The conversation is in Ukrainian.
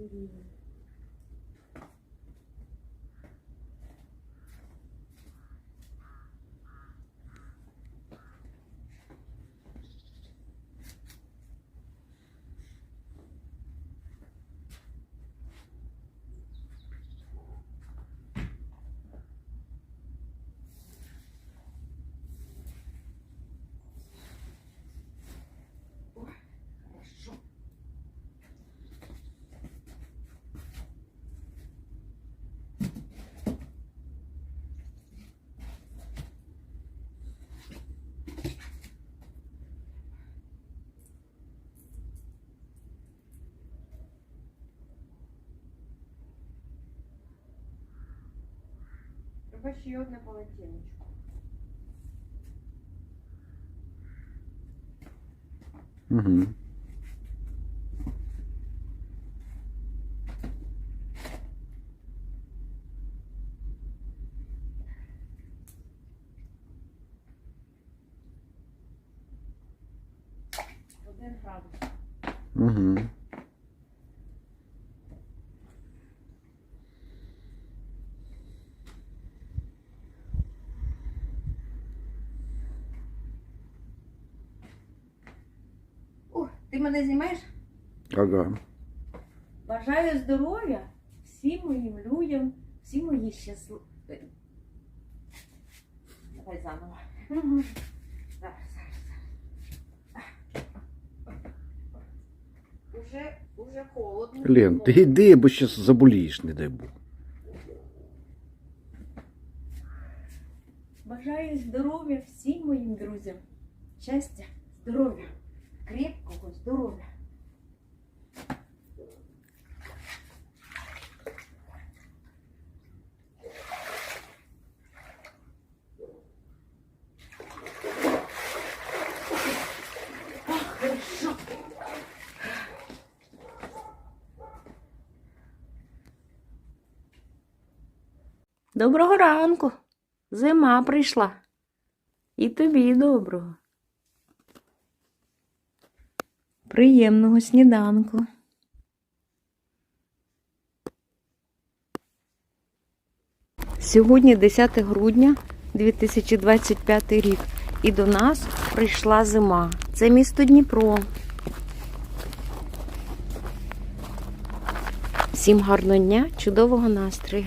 Mm-hmm. Треба ще й одне полотенечко. Угу. Один градус. Угу. Ти мене знімаєш? Ага. Бажаю здоров'я всім моїм людям, всім мої щасливі. Давай заново. Зараз, зараз, зараз. Уже, уже холодно. Лен, ти йди, бо зараз заболієш, не дай Бог. Бажаю здоров'я всім моїм друзям. Щастя, здоров'я, крепкого здоров'я. Доброго ранку. Зима прийшла. І тобі доброго. Приємного сніданку. Сьогодні 10 грудня 2025 рік. І до нас прийшла зима. Це місто Дніпро. Всім гарного дня, чудового настрою.